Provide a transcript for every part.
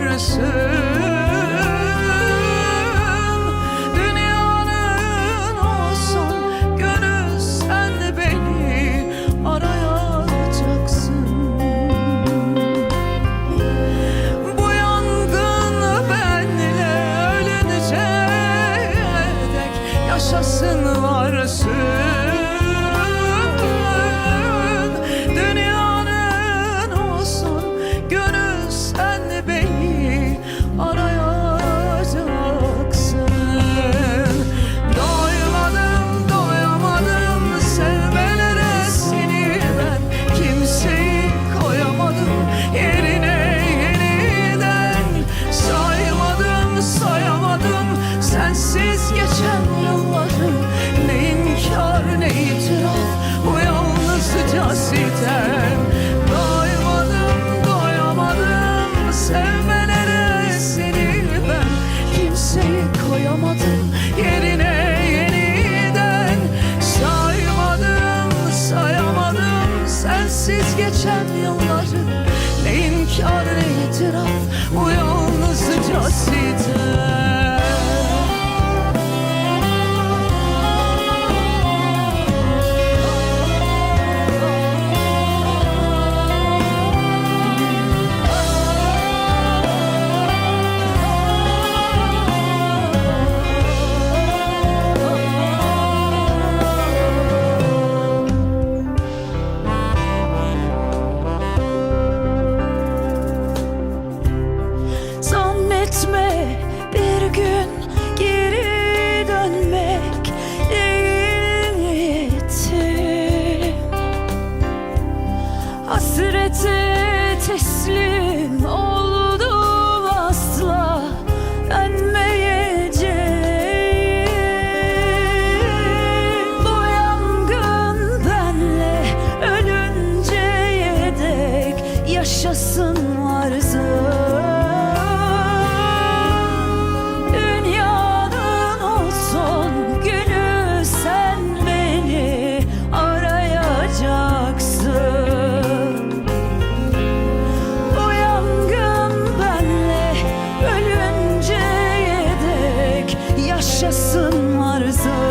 varsın koyamadım. Yerine yeniden Saymadım sayamadım. Sensiz geçen yılları Neyin kârı Hasrete teslim ol. so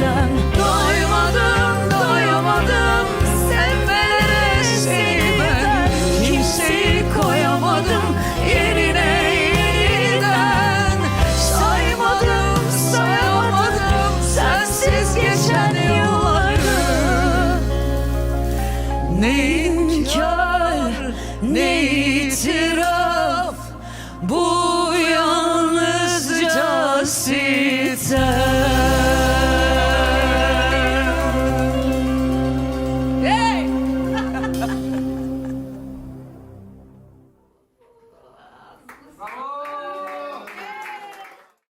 sen. Doymadım doyamadım sevmelere seni ben. Kimseyi koyamadım yerine yeniden. Saymadım sayamadım sensiz geçen yılları Ne inkar ne